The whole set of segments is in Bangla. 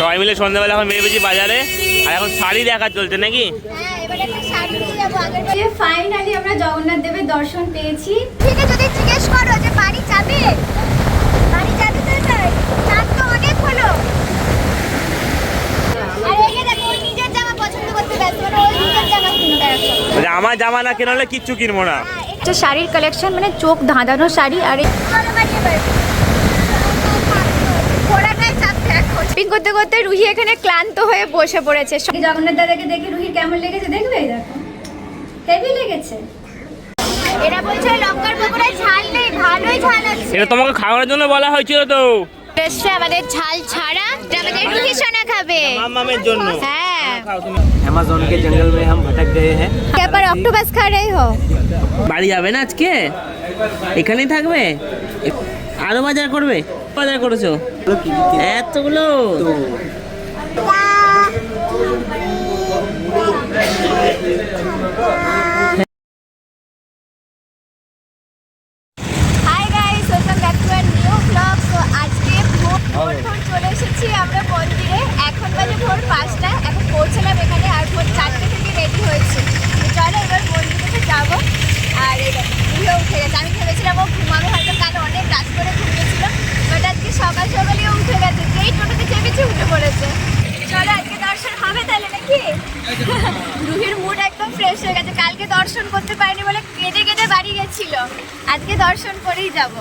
সবাই মিলে সন্ধ্যাবেলা এখন বেরিয়েছি বাজারে। আর এখন শাড়ি দেখা চলছে নাকি? হ্যাঁ ফাইনালি আমরা জগন্নাথ দেবের দর্শন পেয়েছি। ঠিক আছে যদি জিজ্ঞেস করো যে বাড়ি যাবে? বাড়ি যাবে তো অনেক হলো। মানে বলছে, আমার জামা না কেনা হলে কিচ্ছু কিনবো না। একটা শাড়ির কালেকশন মানে চোখ ধাঁধানো শাড়ি আর শপিং করতে করতে রুহি এখানে ক্লান্ত হয়ে বসে পড়েছে। জগন্নাথ দাদাকে দেখে রুহি কেমন লেগেছে দেখবে? দেখো। হেভি লেগেছে। এরা বলছে লঙ্কার পকোড়ায় ঝাল নেই ভালোই ঝাল আছে। এটা তোমাকে খাওয়ার জন্য বলা হয়েছিল তো। টেস্টটা আমাদের ঝাল ছাড়া এটা আমাদের রুহি সোনা খাবে। মামামের জন্য। হ্যাঁ। অ্যামাজন কে জঙ্গল মে হাম ভটক গয়ে হ্যায় কে পর অক্টোপাস খা রহে হো। বাড়ি যাবে না আজকে? এখানেই থাকবে? আরও বাজার করবে? বাজার করেছ? এতগুলো? Hi guys welcome back to our new vlog তো আজকে ভোর ভোর ভোর চলে এসেছি আমরা মন্দিরে। এখন বাজে ভোর পাঁচটা এখন পৌঁছলাম এখানে আর ভোর চারটে থেকে রেডি হয়েছে। চলো এবার মন্দিরে যাব। আর উঠে গেছে। আমি ভেবেছিলাম ও ঘুমাবে হয়তো কাল অনেক রাত করে ঘুমিয়েছিল। সকাল সকালে ও উঠে গেছে। যেই উঠে পড়েছে। চলো আজকে দর্শন হবে তাহলে নাকি? মুড একদম ফ্রেশ হয়ে গেছে। কালকে দর্শন করতে পারিনি বলে কেঁদে কেঁদে বাড়ি আজকে দর্শন করেই যাব।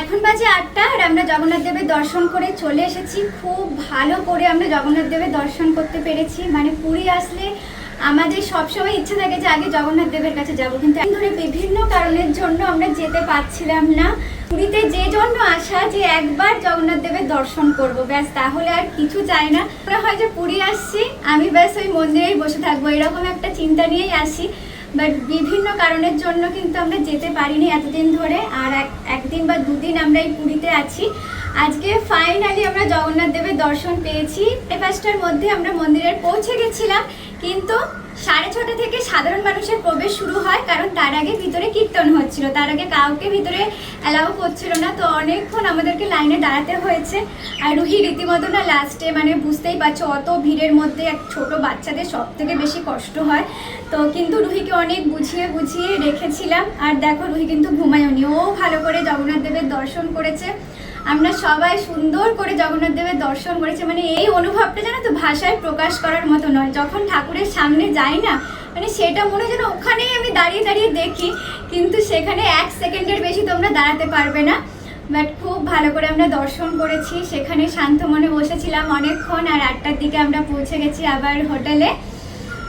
এখন বাজে আটটা আর আমরা জগন্নাথ দেবের দর্শন করে চলে এসেছি। খুব ভালো করে আমরা জগন্নাথ দেবের দর্শন করতে পেরেছি। মানে পুরী আসলে আমাদের সবসময় ইচ্ছে থাকে যে আগে জগন্নাথ দেবের কাছে যাব, কিন্তু ধরে বিভিন্ন কারণের জন্য আমরা যেতে পারছিলাম না। পুরীতে যে জন্য আসা যে একবার জগন্নাথ দেবের দর্শন করব, ব্যাস তাহলে আর কিছু চাই না। মনে হয় যে পুরী আসছি, আমি ব্যাস ওই মন্দিরেই বসে থাকব, এরকম একটা চিন্তা নিয়েই আসি। বাট বিভিন্ন কারণের জন্য কিন্তু আমরা যেতে পারিনি এতদিন ধরে, আর এক- একদিন বা দুদিন আমরা এই পুরীতে আছি। আজকে ফাইনালি আমরা জগন্নাথ দেবের দর্শন পেয়েছি। সাড়ে পাঁচটার মধ্যে আমরা মন্দিরে পৌঁছে গেছিলাম, কিন্তু সাড়ে ছটা থেকে সাধারণ মানুষের প্রবেশ শুরু হয়, কারণ তার আগে ভিতরে কীর্তন হচ্ছিল। তার আগে কাউকে ভিতরে অ্যালাউ করছিল না, তো অনেকক্ষণ আমাদেরকে লাইনে দাঁড়াতে হয়েছে। আর রুহি রীতিমতো না লাস্টে মানে বুঝতেই পারছ, অত ভিড়ের মধ্যে এক ছোট বাচ্চাদের সব থেকে বেশি কষ্ট হয়। তো কিন্তু রুহিকে অনেক বুঝিয়ে বুঝিয়ে রেখেছিলাম। আর দেখো রুহি কিন্তু ঘুমায়নি। ও ভালো করে জগন্নাথ দেবের দর্শন করেছে। আমরা সবাই সুন্দর করে জগন্নাথ দেবের দর্শন করেছি। মানে এই অনুভবটা জানো তো ভাষায় প্রকাশ করার মতো নয়। যখন ঠাকুরের সামনে যাই না মানে সেটা মনে যেন ওখানেই আমি দাঁড়িয়ে দাঁড়িয়ে দেখি, কিন্তু সেখানে এক সেকেন্ডের বেশি তোমরা দাঁড়াতে পারবে না। বাট খুব ভালো করে আমরা দর্শন করেছি। সেখানে শান্ত মনে বসেছিলাম অনেকক্ষণ আর আটটার দিকে আমরা পৌঁছে গেছি আবার হোটেলে।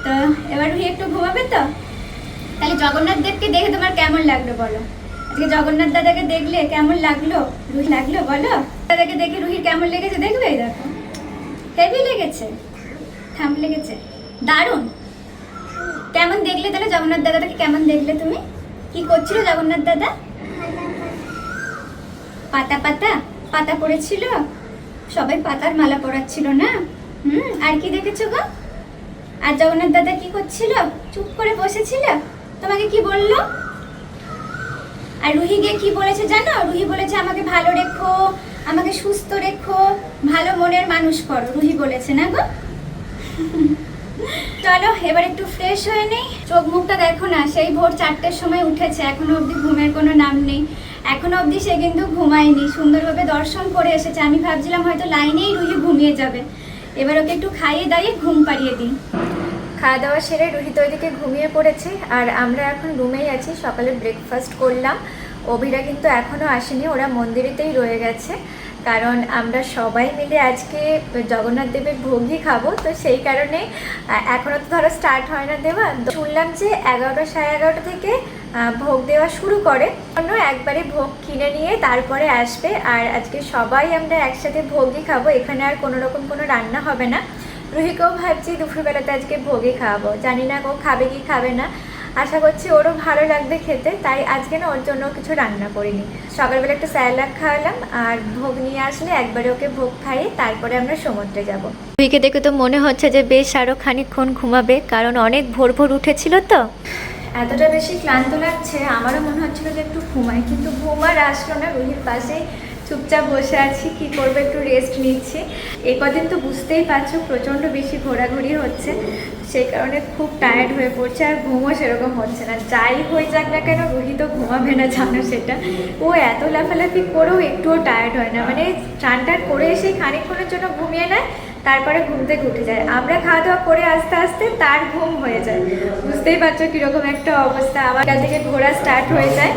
তো এবার একটু ঘুমাবে তো? তাহলে জগন্নাথ দেবকে দেখে তোমার কেমন লাগল বলো? আজকে জগন্নাথ দাদাকে দেখলে কেমন লাগল? রুহি লাগল, বলো? দাদাকে দেখে রুহির কেমন লেগেছে দেখবে দেখো। হেভি লেগেছে থাম লেগেছে। দারুণ। কেমন দেখলে তাহলে জগন্নাথ দাদাকে কেমন দেখলে তুমি? কি করছিল জগন্নাথ দাদা? পাতা পাতা? পাতা পড়েছিল? সবাই পাতার মালা পরাচ্ছিল না? হুম, আর কি দেখেছ গো? আর জগন্নাথ দাদা কি করছিল? চুপ করে বসেছিল? তোমাকে কি বলল? আর রুহি গিয়ে কি বলেছে জানো? রুহি বলেছে, আমাকে ভালো রেখো, আমাকে সুস্থ রেখো, ভালো মনের মানুষ করো। রুহি বলেছে, না গো? চলো, এবার একটু ফ্রেশ হয়ে নেই। চোখ মুখটা দেখো না, সেই ভোর চারটের সময় উঠেছে, এখনও অবধি ঘুমের কোনো নাম নেই। এখনও অবধি সে কিন্তু ঘুমায়নি, সুন্দরভাবে দর্শন করে এসেছে। আমি ভাবছিলাম হয়তো লাইনেই রুহি ঘুমিয়ে যাবে। এবার ওকে একটু খাইয়ে দাইয়ে ঘুম পাড়িয়ে দিই। খাওয়া দাওয়া সেরে রোহিত ওইদিকে ঘুমিয়ে পড়েছে। আর আমরা এখন রুমেই আছি, সকালে ব্রেকফাস্ট করলাম। অভিরা কিন্তু এখনও আসেনি, ওরা মন্দিরেতেই রয়ে গেছে। কারণ আমরা সবাই মিলে আজকে জগন্নাথ দেবের ভোগই খাব। তো সেই কারণে এখনও তো ধরো স্টার্ট হয় না দেওয়া। শুনলাম যে এগারোটা সাড়ে এগারোটা থেকে ভোগ দেওয়া শুরু করে। অন্য একবারে ভোগ কিনে নিয়ে তারপরে আসবে। আর আজকে সবাই আমরা একসাথে ভোগই খাব। এখানে আর কোনো রকম কোনো রান্না হবে না। রুহিকেও ভাবছি দুপুরবেলাতে আজকে ভোগই খাওয়াবো। জানি না ও খাবে কি খাবে না। আশা করছি ওরও ভালো লাগবে খেতে তাই আজকে না ওর জন্য কিছু রান্না করিনি। সকালবেলা একটু স্যালাড খাওয়ালাম আর ভোগ নিয়ে আসলে একবারে ওকে ভোগ খাইয়ে তারপরে আমরা সমুদ্রে যাব। রুহিকে দেখে তো মনে হচ্ছে যে বেশ আরও খানিকক্ষণ ঘুমাবে কারণ অনেক ভোর ভোর উঠেছিল তো। এতটা বেশি ক্লান্ত লাগছে আমারও মনে হচ্ছিল যে একটু ঘুমাই কিন্তু ঘুম আর আসলো না। রুহির পাশে চুপচাপ বসে আছি, কি করব, একটু রেস্ট নিচ্ছি। এই কদিন তো বুঝতেই পারছ, প্রচণ্ড বেশি ঘোরাঘুরি হচ্ছে সেই কারণে খুব টায়ার্ড হয়ে পড়ছে আর ঘুমও সেরকম হচ্ছে না। যাই হয়ে যাক না কেন রুহি তো ঘুমাবে না, জানো সেটা। ও এত লাফালাফি করেও একটুও টায়ার্ড হয় না। মানে টান টান করে এসে খানিকক্ষণের জন্য ঘুমিয়ে নেয়, তারপরে ঘুম থেকে উঠে যায়। আমরা খাওয়া দাওয়া করে আস্তে আস্তে তার ঘুম হয়ে যায়। বুঝতেই পারছ কীরকম একটা অবস্থা। আমার থেকে ঘোরা স্টার্ট হয়ে যায়।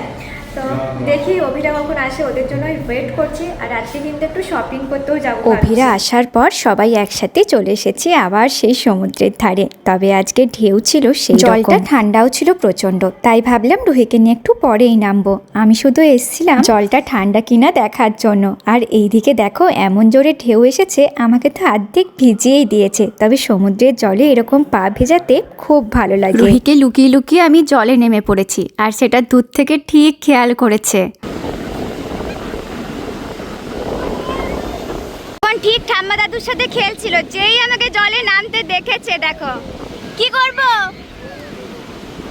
তো দেখি অভিরা কখন আসে ওদের জন্য ওয়েট করছি। আর আজকে কিন্তু একটু শপিং করতেও যাব অভিরা আসার পর সবাই একসাথে চলে এসেছি আবার সেই সমুদ্রের ধারে। তবে আজকে ঢেউ ছিল সেই জলটা ঠান্ডাও ছিল প্রচণ্ড তাই ভাবলাম রুহিকে নিয়ে একটু পরেই নামবো। আমি শুধু এসছিলাম জলটা ঠান্ডা কিনা দেখার জন্য। আর এইদিকে দেখো এমন জোরে ঢেউ এসেছে আমাকে তো আর্ধেক ভিজিয়েই দিয়েছে। তবে সমুদ্রের জলে এরকম পা ভেজাতে খুব ভালো লাগে। রুহিকে লুকিয়ে লুকিয়ে আমি জলে নেমে পড়েছি। আর সেটা দূর থেকে ঠিক খেয়াল করেছে। ঠিক ঠাম্মা দাদুর সাথে খেলছিল যেই আমাকে জলে নামতে দেখেছে দেখো। কি করব?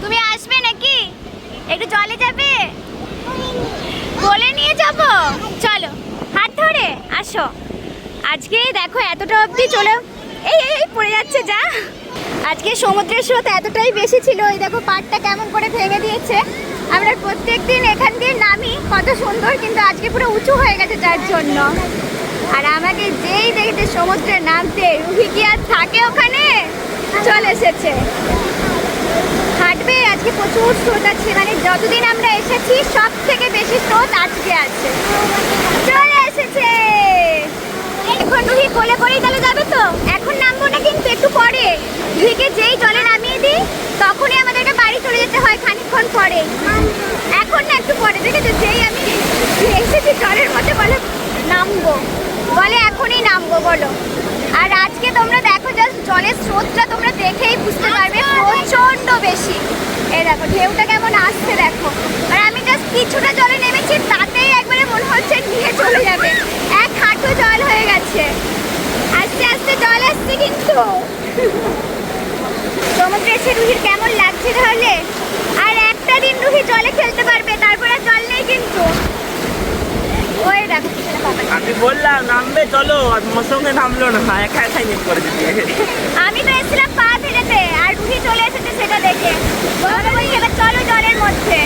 তুমি আসবে নাকি? একটু জলে যাবে? বলে নিয়ে যাব? চলো হাত ধরে আসো। আজকে দেখো এতটা অবধি চলে এই এই এই, পড়ে যাচ্ছে যা। আজকে সমুদ্রের স্রোত এতটাই বেশি ছিল ওই দেখো পাড়টা কেমন করে ভেঙে দিয়েছে। আমরা প্রত্যেকদিন এখান দিয়ে নামি, কত সুন্দর, কিন্তু আজকে পুরো উঁচু হয়ে গেছে যার জন্য। আর আমাকে যেই দেখেছে সমুদ্রে নামতে, রুহি কি আর থাকে ওখানে? চলে এসেছে। হাঁটবে, আজকে প্রচুর স্রোত আছে মানে যতদিন আমরা এসেছি সব থেকে বেশি স্রোত আজকে আছে। চলে এসেছে! এখন রুহি কোলে করেই তাহলে যাবে তো? এখন নামবো না কিন্তু একটু পরে? রুহিকে যেই জলে নামিয়ে দিই তখনই আমাদেরকে বাড়ি চলে যেতে খানিকক্ষণ পরে। এখন না একটু পরে দেখেছ যেই আমি এসেছি জলের মধ্যে বলে নামবো। বলে এখনই নামবো বলো। আর আজকে তোমরা দেখো জাস্ট জলের স্রোতটা তোমরা দেখেই বুঝতে পারবে প্রচণ্ড বেশি। এই দেখো ঢেউটা কেমন আসছে দেখো। আর আমি জাস্ট কিছুটা জলে নেমেছি তাতেই একবারে মনে হচ্ছে নিয়ে চলে যাবে। এক হাঁটু জল হয়ে গেছে। আস্তে আস্তে জল আসছে কিন্তু। সমুদ্রে এসে রুহির কেমন লাগছে তাহলে? আর দিন রুহি জলে খেলতে পারবে তারপর জল নেই কিন্তু। ওই দেখো আমি বললাম নামবে চলো আর তোমার সঙ্গে নামলো না। একা একাই নেম করে দিতে আমি তো এসেছিলাম পা ফেলেতে আর রুহি চলে এসেছে সেটা দেখে। বলে বলি এবার চলো জলের মধ্যে।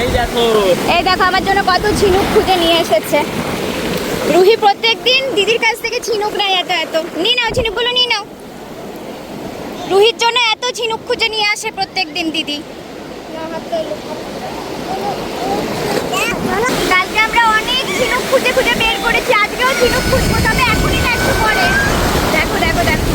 এই দেখো। এই দেখো আমার জন্য কত ঝিনুক খুঁজে নিয়ে এসেছে। রুহি প্রত্যেক দিন দিদির কাছ থেকে ঝিনুক নেয় এত এত। নিয়ে নাও ঝিনুকগুলো নিয়ে নাও। রুহির জন্য এত ঝিনুক খুঁজে নিয়ে আসে প্রত্যেক দিন দিদি। কালকে আমরা অনেক ঝিনুক খুঁজে খুঁজে বের করেছি আজকেও ঝিনুক খুঁজবো তবে এখনই না একটু পরে। দেখো দেখো দেখো।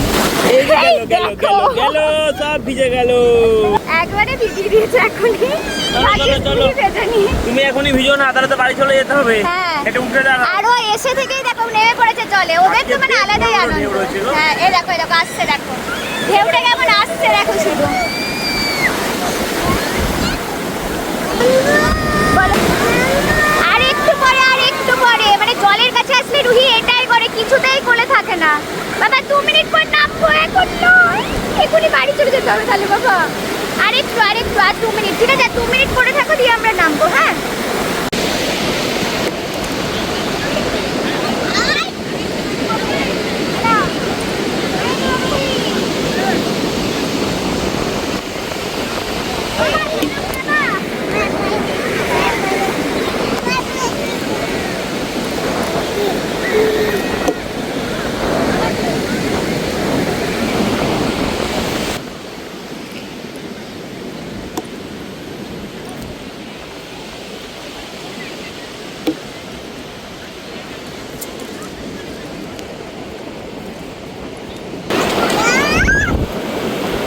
তুমি এখনই ভিজো না তাহলে তো বাড়ি চলে যেতে হবে। হ্যাঁ। এটা উঠে আর এসে থেকেই দেখো নেমে পড়েছে জলে ওদের তো মানে আলাদাই আনন্দ। হ্যাঁ এই দেখো এই দেখো আসছে দেখো। ঢেউটা কেমন আসছে দেখো শুধু বলো। আর একটু আর একটু পরে। মানে জলের কাছে আসলে রুহি এটাই করে, কিছুতেই কোলে থাকে না। বাবা, দু মিনিট পর নামবো এখন নয় এখনই বাড়ি চলে যেতে হবে তাহলে, বাবা। আর একটু আর দু মিনিট। ঠিক আছে দু মিনিট পরে থাকো, দিয়ে আমরা নামবো হ্যাঁ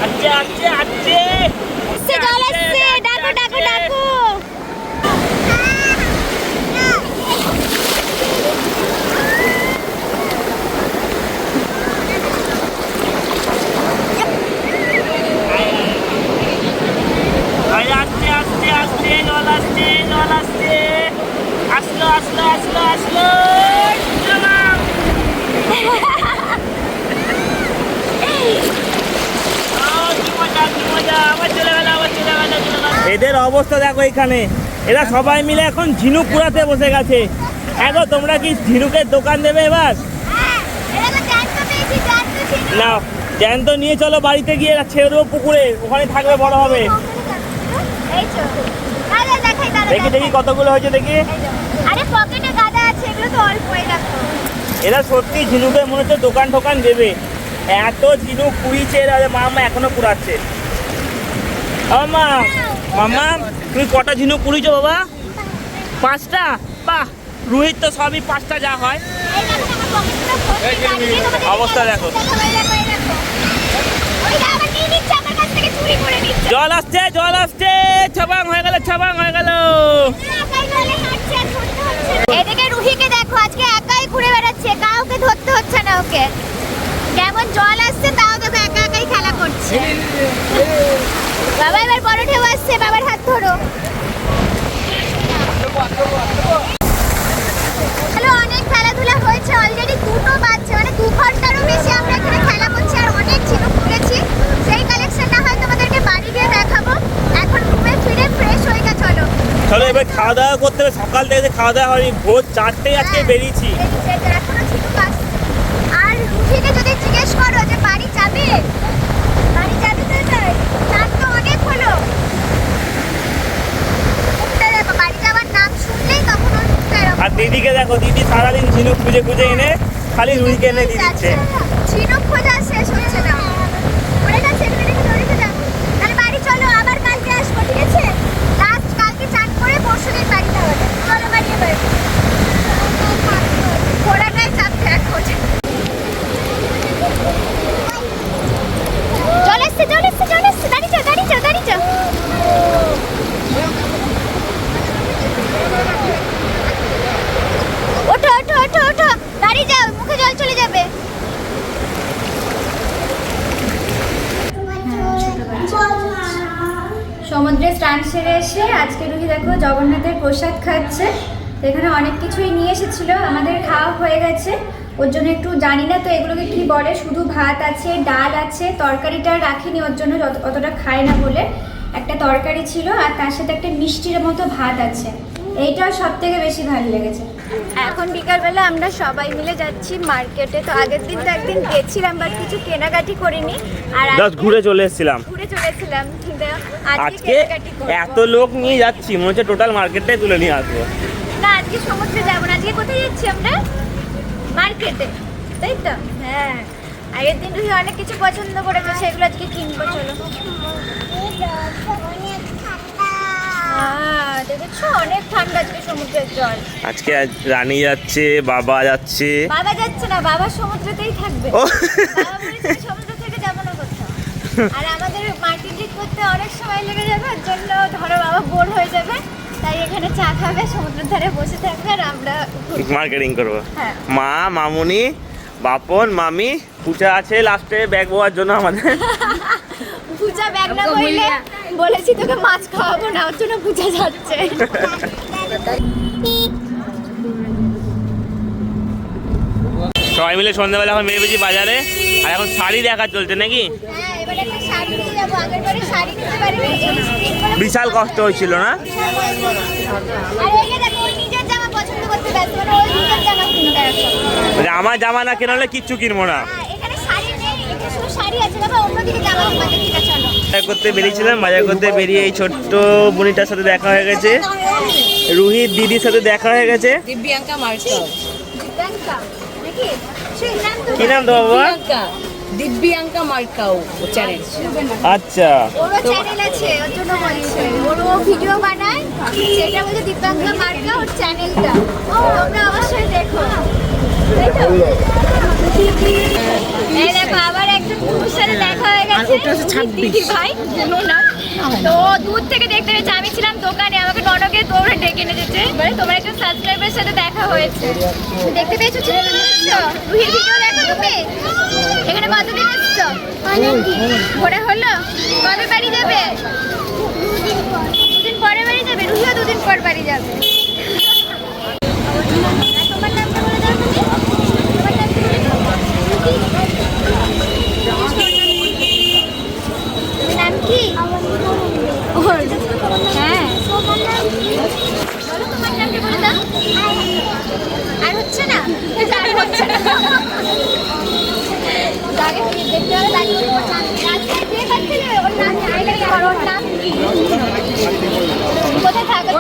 আচ্ছা আচ্ছা আচ্ছা সে জল আসছে ডাকো ডাকো ডাকো আরে আস্তে আস্তে আস্তে জল আসছে জল আসছে আসলো আসলো আসলো আসলো চলাম। আহ, কি মজা, কি মজা, আবার চলে গেল, আবার চলে গেল, চলে গেল। এদের অবস্থা দেখো এখানে এরা সবাই মিলে এখন ঝিনুক কুড়াতে বসে গেছে হ্যাঁ গো তোমরা কি ঝিনুকের দোকান দেবে এবার হ্যাঁ না জ্যান্ত নিয়ে চলো বাড়িতে গিয়ে ছেড়ে দেবো পুকুরে ওখানে থাকবে বড় হবে দেখি দেখি কতগুলো হয়েছে দেখি এই তো। আরে পকেটে গাদা আছে এগুলো তো অল্পই দেখো এরা সত্যি ঝিনুকের মনে হচ্ছে দোকান টোকান দেবে। এত ঝিনুক কুড়িয়েছে এরা মামা এখনও কুড়াচ্ছে ও মা মামা তুমি কটা ঝিনুক কুড়িয়েছো বাবা? পাঁচটা? বাহ রুহিত তো সবই পাঁচটা যা হয়। অবস্থা দেখো। জল আসছে জল আসছে ছবাং হয়ে গেল ছবাং হয়ে গেল। এদিকে রুহিকে দেখো, আজকে একাই ঘুরে বেড়াচ্ছে, কাউকে ধরতে হচ্ছে না ওকে। কেমন জল আসছে, তাও দেখো একা একাই খেলা করছে। বাবা, এবার বড় ঢেউ আসছে, বাবার হাত ধরো হ্যালো অনেক খেলাধুলা হয়েছে অলরেডি দুটো বাজছে মানে দু ঘন্টারও বেশি আমরা এখানে খেলা করছি আর অনেক ঝিনুক তুলেছি সেই কালেকশনটা হয় তোমাদেরকে বাড়ি গিয়ে দেখাবো এখন রুমে ফিরে ফ্রেশ হয়ে গেছে চলো চলো এবার খাওয়া দাওয়া করতে হবে সকাল থেকে খাওয়া দাওয়া হয়নি ভোর চারটে আজকে বেরিয়েছি। বেরিয়েছে। আর রুহিকে যদি জিজ্ঞেস করো যে বাড়ি যাবে? বাড়ি যাবে তো এবার? তো অনেক হলো। বাড়ি যাওয়ার নাম শুনলেই তখন ওর মুখটা এরকম আর দিদিকে দেখো দিদি সারাদিন ঝিনুক খুঁজে খুঁজে এনে খালি রুহিকে এনে দিয়ে দিচ্ছে। ঝিনুক খোঁজা শেষ হচ্ছে না পড়ে গেছে এগুলো রেখে দাও, রেখে দাও। তাহলে বাড়ি চলো আবার কালকে আসব ঠিক আছে লাস্ট কালকে চান করে পরশু দিন বাড়িতে হবে চলো বাড়ি এবার ঘোড়াটাই চাপতে এখন চলে এসছে চলে এসছে চলে এসছে দাঁড়িয়ে যাও দাঁড়িয়ে যাও দাঁড়িয়ে যাও ওঠো ওঠো ওঠো ওঠো দাঁড়িয়ে যাও মুখে জল চলে যাবে সমুদ্রে স্নান সেরে এসে আজকে রুহি দেখো জগন্নাথের প্রসাদ খাচ্ছে তো এখানে অনেক কিছুই নিয়ে এসেছিল আমাদের খাওয়া হয়ে গেছে। ওর জন্য একটু জানি না তো এগুলোকে কি বলে? শুধু ভাত আছে ডাল আছে তরকারিটা রাখিনি ওর জন্য অতটা খায় না বলে। একটা তরকারি ছিল আর তার সাথে একটা মিষ্টির মতো ভাত আছে। এইটা সব থেকে বেশি ভালো লেগেছে। এখন বিকালবেলা আমরা সবাই মিলে যাচ্ছি মার্কেটে। তো আগের দিন তো একদিন গেছিলাম বাট কিছু কেনাকাটি করিনি। আর জাস্ট ঘুরে চলে এসেছিলাম। ঘুরে চলেছিলাম কিন্তু আজকে। এত লোক নিয়ে যাচ্ছি মনে হচ্ছে টোটাল মার্কেটটাই তুলে নিয়ে আসব। আজকে সমুদ্রে যাব না আজকে কোথায় যাচ্ছি আমরা? মার্কেটে তাই তো? হ্যাঁ আগের দিন রুহি অনেক কিছু পছন্দ করেছে সেগুলো আজকে কিনবো চলো। হ্যাঁ দেখেছ? অনেক ঠান্ডা আজকে সমুদ্রের জল। আজকে আজ রানী যাচ্ছে বাবা যাচ্ছে। বাবা যাচ্ছে না বাবা সমুদ্রতেই থাকবে। সমুদ্র থেকে যাব না কোথাও। আর আমাদের মার্কেট করতে অনেক সময় লেগে যাবে ওর জন্য ধরো বাবা বোর হয়ে যাবে। তাই এখানে চা খাবে সমুদ্রের ধারে বসে থাকবে আর আমরা মার্কেটিং করব। হ্যাঁ। মা মামুনি বাপন মামি পূজা আছে লাস্টে ব্যাগ বোয়ার জন্য আমাদের। পূজা ব্যাগ না বলেছি তোকে মাছ খাওয়াবো না ওর জন্য পূজা যাচ্ছে। সবাই মিলে সন্ধ্যাবেলা এখন বেরিয়েছি বাজারে। আর এখন শাড়ি দেখা চলছে নাকি? বিশাল কষ্ট হয়েছিল না? আমার জামা না কেনা হলে কিচ্ছু কিনবো না। বাজার করতে বেরিয়েছিলাম বাজার করতে বেরিয়ে এই ছোট্ট বুনিটার সাথে দেখা হয়ে গেছে। রুহির দিদির সাথে দেখা হয়ে গেছে। কি নাম তো বাবা? দিব্যাঙ্কা মার্কাও চ্যানেল আচ্ছা। ওরও চ্যানেল আছে ওর জন্য বলছে। ওর ও ভিডিও বানায় সেটা বলছে দিব্যাঙ্কা মার্কা ওর চ্যানেলটা তোমরা অবশ্যই দেখো। তো? সাথে দেখা হয়ে গেছে। ভাই? দূর থেকে দেখতে পেয়েছে আমি ছিলাম দোকানে আমাকে ননকে দৌড়ে ডেকে মানে তোমার একটা সাবস্ক্রাইবের সাথে দেখা হয়েছে। দেখতে পেয়েছ ভিডিও দেখো তুমি এখানে কতদিন এসছো? ঘোরা হলো? কবে বাড়ি যাবে? দুদিন পরে বাড়ি যাবে? রুহিও দুদিন পর বাড়ি যাবে। নামটা বলে দাও তোমার নামটা বলে দাও। আর হচ্ছে না আর হচ্ছে না। আগে কোথায় থাকে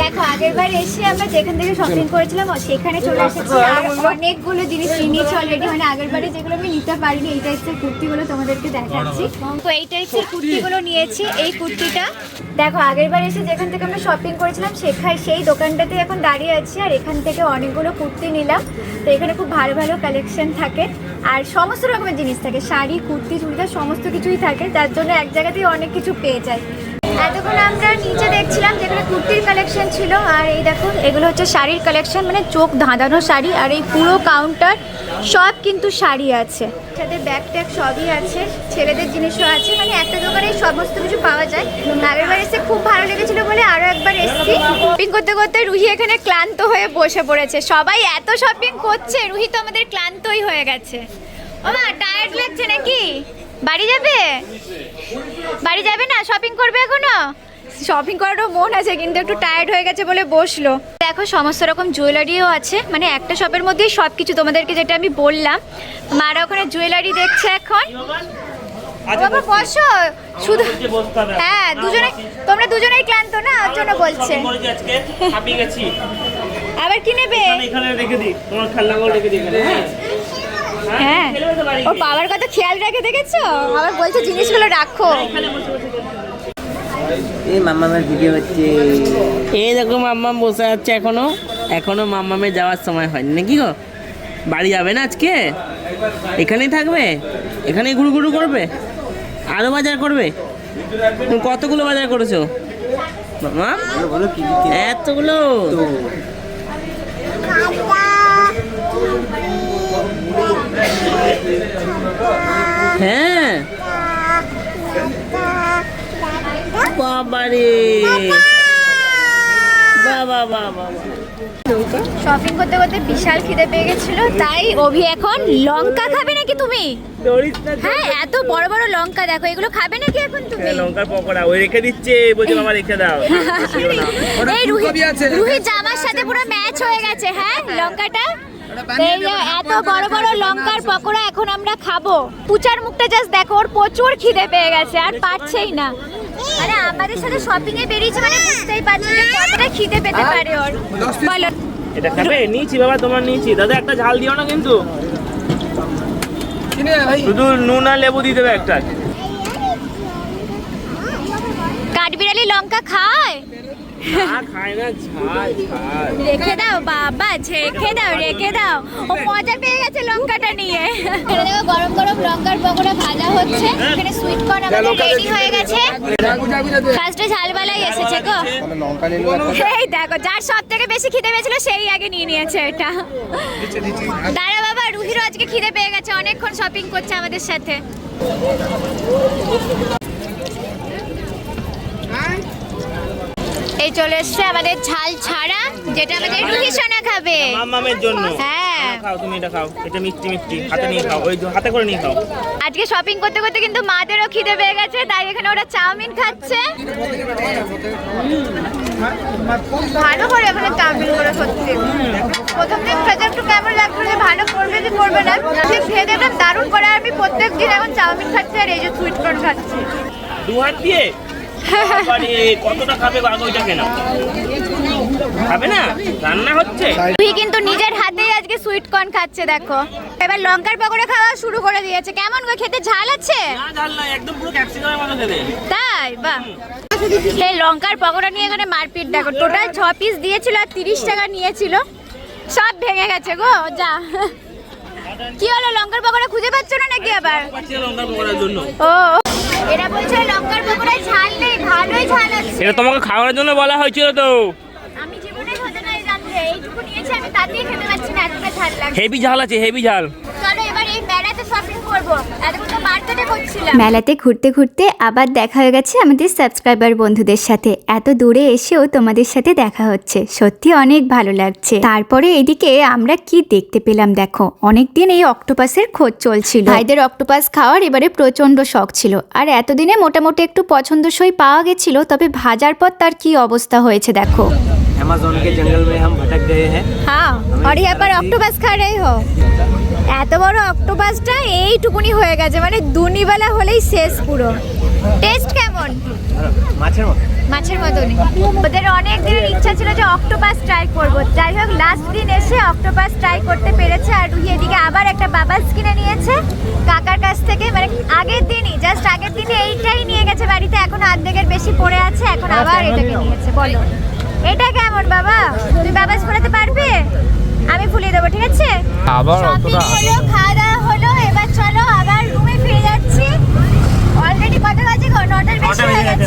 দেখো আগের বার এসে আমরা যেখান থেকে শপিং করেছিলাম সেখানে চলে এসেছি। আর অনেকগুলো জিনিস নিয়েছি অলরেডি মানে আগের বারে যেগুলো আমি নিতে পারিনি এই টাইপসের কুর্তিগুলো তোমাদেরকে দেখাচ্ছি। তো এই টাইপসের কুর্তিগুলো নিয়েছি এই কুর্তিটা। দেখো আগের বার এসে যেখান থেকে আমরা শপিং করেছিলাম সেখানে সেই দোকানটাতে এখন দাঁড়িয়ে আছি। আর এখান থেকে অনেকগুলো কুর্তি নিলাম। তো এখানে খুব ভালো ভালো কালেকশন থাকে। আর সমস্ত রকমের জিনিস থাকে। শাড়ি কুর্তি চুড়িদার সমস্ত কিছুই থাকে। যার জন্য এক জায়গাতেই অনেক কিছু পেয়ে যায় এতক্ষণ আমরা নিচে দেখছিলাম যেখানে কুর্তির কালেকশন ছিল, আর এই দেখো এগুলো হচ্ছে শাড়ির কালেকশন মানে চোখ ধাঁধানো শাড়ি, আর এই পুরো কাউন্টার সব কিন্তু শাড়ি আছে। সাথে ব্যাগ ট্যাগ সবই আছে, ছেলেদের জিনিসও আছে মানে একটা দোকানে সমস্ত কিছু পাওয়া যায়। আগেরবার এসে খুব ভালো লেগেছিল বলে আরও একবার এসেছি। শপিং করতে করতে রুহি এখানে ক্লান্ত হয়ে বসে পড়েছে। সবাই এত শপিং করছে, রুহি তো আমাদের ক্লান্তই হয়ে গেছে। ও মা টায়ার্ড লাগছে নাকি? বাড়ি যাবে? বাড়ি যাবে না? শপিং করবে এখনও? শপিং করারও মন আছে কিন্তু একটু টায়ার্ড হয়ে গেছে বলে বসল। দেখো সমস্ত রকম জুয়েলারিও আছে। মানে একটা শপের মধ্যেই সব কিছু তোমাদেরকে যেটা আমি বললাম। মারা ওখানে জুয়েলারি দেখছে এখন। আচ্ছা বাবা বসো। শুধু। হ্যাঁ দুজনে তোমরা দুজনেই ক্লান্ত না? ওর জন্য বলছে। আবার কি নেবে? এখানে এখানে রেখে দিই। তোমার খেলনাগুলো রেখে দিই হ্যাঁ। হ্যাঁ।, হ্যাঁ। ও বাবার কথা খেয়াল রেখে দেখেছ? আবার বলছে জিনিসগুলো রাখো। এই মাম্মামের ভিডিও হচ্ছে। এই দেখো মাম্মাম বসে আছে এখনও। এখনও মাম্মামে যাওয়ার সময় হয়নি। নাকি গো? বাড়ি যাবে না আজকে? এখানেই থাকবে? এখানেই ঘুরু ঘুরু করবে? আরও বাজার করবে? কতগুলো বাজার করেছ? মামা এতগুলো? হ্যাঁ। বাবারে। বাবা বাবা শপিং করতে করতে বিশাল খিদে পেয়ে গেছিল তাই অভি এখন লঙ্কা খাবে নাকি তুমি? হ্যাঁ এত বড় বড় লঙ্কা দেখো এগুলো খাবে নাকি এখন তুমি? হ্যাঁ, লঙ্কার পকোড়া ওই রেখে দিচ্ছে বলছে বাবা রেখে দাও। এই রুহি রুহি জামার সাথে পুরো ম্যাচ হয়ে গেছে হ্যাঁ লঙ্কাটা? এই যে এত বড় বড় লঙ্কার পকোড়া এখন আমরা খাব। পুচার মুখটা জাস্ট দেখো ওর প্রচুর খিদে পেয়ে গেছে আর পারছেই না। আরে আমাদের সাথে শপিং এ বেরিয়েছে মানে বুঝতেই পারছি যে কতটা খিদে পেতে পারে ওর। বলো। এটা খাবে? নিয়েছি বাবা তোমার নিয়েছি। দাদা একটা ঝাল দিও না কিন্তু। শুধু নুন আর লেবু দিয়ে দেবে একটা। কাঠবিড়ালি লঙ্কা খায়? রেখে দাও বাবা রেখে দাও রেখে দাও। ও মজা পেয়ে গেছে লঙ্কাটা নিয়ে। এখানে দেখো গরম গরম লঙ্কার পকোড়া ভাজা হচ্ছে। এখানে সুইট কর্ন আমাদের রেডি হয়ে গেছে। ফার্স্টে ঝালবালাই এসেছে গো। এই দেখো যার সব থেকে বেশি খিদে পেয়েছিল সেই আগে নিয়ে নিয়েছে এটা। দাঁড়া বাবা রুহিরও আজকে খিদে পেয়ে গেছে অনেকক্ষণ শপিং করছে আমাদের সাথে। এই চলে এসছে আমাদের ঝাল ছাড়া যেটা আমাদের রুহি সোনা খাবে। মামামের জন্য। হ্যাঁ। খাও তুমি এটা খাও। এটা মিষ্টি মিষ্টি। হাতে নিয়ে খাও। ওই হাতে করে নিয়ে খাও। আজকে শপিং করতে করতে কিন্তু মাদেরও খিদে পেয়ে গেছে তাই এখানে ওরা চাউমিন খাচ্ছে। ভালো করে এখানে চাউমিন করে সত্যি। প্রথম দিন খেতে একটু কেমন লাগল যে ভালো করবে কি করবে না ঠিক দেখলাম দারুণ করে। আমি প্রত্যেক দিন এখন চাউমিন খাচ্ছি আর এই যে সুইট কর্ন খাচ্ছি। দু হাত দিয়ে? কতটা খাবে আগে ওইটা কেন খাবে না? রান্না হচ্ছে? তুই কিন্তু নিজের হাতেই আজকে সুইট কর্ন খাচ্ছে দেখো। এবার লঙ্কার পকোড়া খাওয়া শুরু করে দিয়েছে। কেমন গো খেতে ঝাল আছে? না ঝাল না একদম পুরো ক্যাপসিকামের মতো খেতে। তাই? বাহ। এই লঙ্কার পকোড়া নিয়ে এখানে মারপিট দেখো। টোটাল ছ পিস দিয়েছিল আর তিরিশ টাকা নিয়েছিল। সব ভেঙে গেছে গো যা। কি হলো লঙ্কার পকোড়া খুঁজে পাচ্ছ না নাকি আবার? ও। এরা বলছে লঙ্কার পকোড়ায় ঝাল নেই ভালোই ঝাল আছে। এটা তোমাকে খাওয়ার জন্য বলা হয়েছিল তো। আমি জীবনে হতে নাই এইটুকু নিয়েছি আমি তাতেই খেতে পারছি না এতটা ঝাল লাগে হেভি ঝাল আছে হেভি ঝাল। মেলাতে ঘুরতে ঘুরতে আবার দেখা হয়ে গেছে আমাদের সাবস্ক্রাইবার বন্ধুদের সাথে। এত দূরে এসেও তোমাদের সাথে দেখা হচ্ছে। সত্যি অনেক ভালো লাগছে। তারপরে এদিকে আমরা কি দেখতে পেলাম দেখো? অনেকদিন এই অক্টোপাসের খোঁজ চলছিল। ভাইদের অক্টোপাস খাওয়ার এবারে প্রচণ্ড শখ ছিল। আর এতদিনে মোটামুটি একটু পছন্দসই পাওয়া গেছিল, তবে ভাজার পর তার কি অবস্থা হয়েছে দেখো। अमेजोन के जंगल में हम भटक गए हैं হ্যাঁ আর यहाँ पर অক্টোপাস খা रहे हो এত বড় অক্টোপাসটা এইটুকুনি হয়ে গেছে মানে দুনিবেলা হলেই শেষ পুরো টেস্ট কেমন মাছের মতো মাছের মতনই ওদের অনেক দিনের ইচ্ছা ছিল যে অক্টোপাস ট্রাই করব যাই হোক লাস্ট দিন এসে অক্টোপাস ট্রাই করতে পেরেছে আর রুহি এদিকে আবার একটা বাবাস কিনে নিয়েছে কাকার কাছ থেকে মানে আগের দিনই জাস্ট আগের দিনে এইটাই নিয়ে গেছে বাড়িতে এখন অর্ধেকের বেশি পড়ে আছে এখন আবার এটাকে নিয়েছে বলো এটা কেমন বাবা? তুই বাবাস ফোলাতে পারবে? আমি ফুলিয়ে দেবো ঠিক আছে? আবার শপিং হলো খাওয়া দাওয়া হলো এবার চলো আবার রুমে ফিরে যাচ্ছি। অলরেডি কত বাজে গো? নটার বেশি হয়ে গেছে।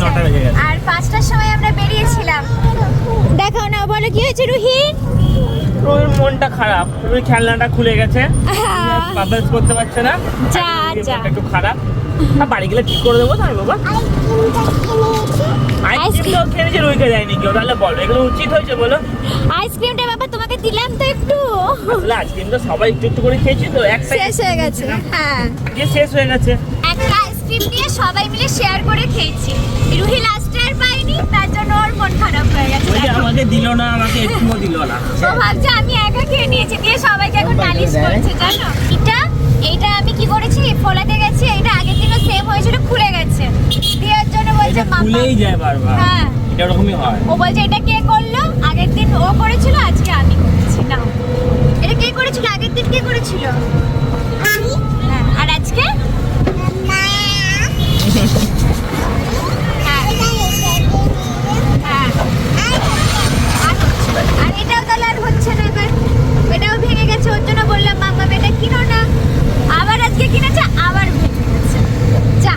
আর পাঁচটার সময় আমরা বেরিয়েছিলাম। দেখো না বলো কি হয়েছে রুহি? রুহির মনটা খারাপ। রুহি খেলনাটা খুলে গেছে। বাবাস করতে পারছে না। যা যা। একটু খারাপ। বাড়ি গেলে ঠিক করে দেবো তো আমি বাবা আইসক্রিম তো খেয়ে রুহিকে দেয়নি কেউ তাহলে বলো এগুলো উচিত হয়েছে বলো। আইসক্রিমটা বাবা তোমাকে দিলাম তো একটু। আসলে আইসক্রিম তো সবাই একটু একটু করে খেয়েছি তো একটা শেষ হয়ে গেছে হ্যাঁ। দিয়ে শেষ হয়ে গেছে। একটা আইসক্রিম নিয়ে সবাই মিলে শেয়ার করে খেয়েছি। রুহি লাস্টে আর পাইনি তার জন্য ওর মন খারাপ হয়ে গেছে। ওই আমাকে দিল না আমাকে একটুও দিল না। ও ভাবছে আমি একা খেয়ে নিয়েছি দিয়ে সবাইকে এখন নালিশ করছে জানো? এটা এইটা আমি কি করেছি? ফোলাতে গেছি এটা আগের দিনও সেম হয়েছিল খুলে গেছে। দেওয়ার জন্য বলছে মামা খুলেই যায় বারবার। হ্যাঁ। এটা ওরকমই হয়। ও বলছে এটা কে করল? আগের দিন ও করেছিল আজকে আমি করেছি। না এটা কে করেছিল? আগের দিন কে করেছিল? আমি? হ্যাঁ, আর আজকে? হ্যাঁ। হ্যাঁ। আর এটাও তাহলে আর হচ্ছে না এবার। এটাও ভেঙে গেছে ওর জন্য বললাম মাম্মা এটা কিনো না। আজকে কিনেছে আবার ভেঙে গেছে। যা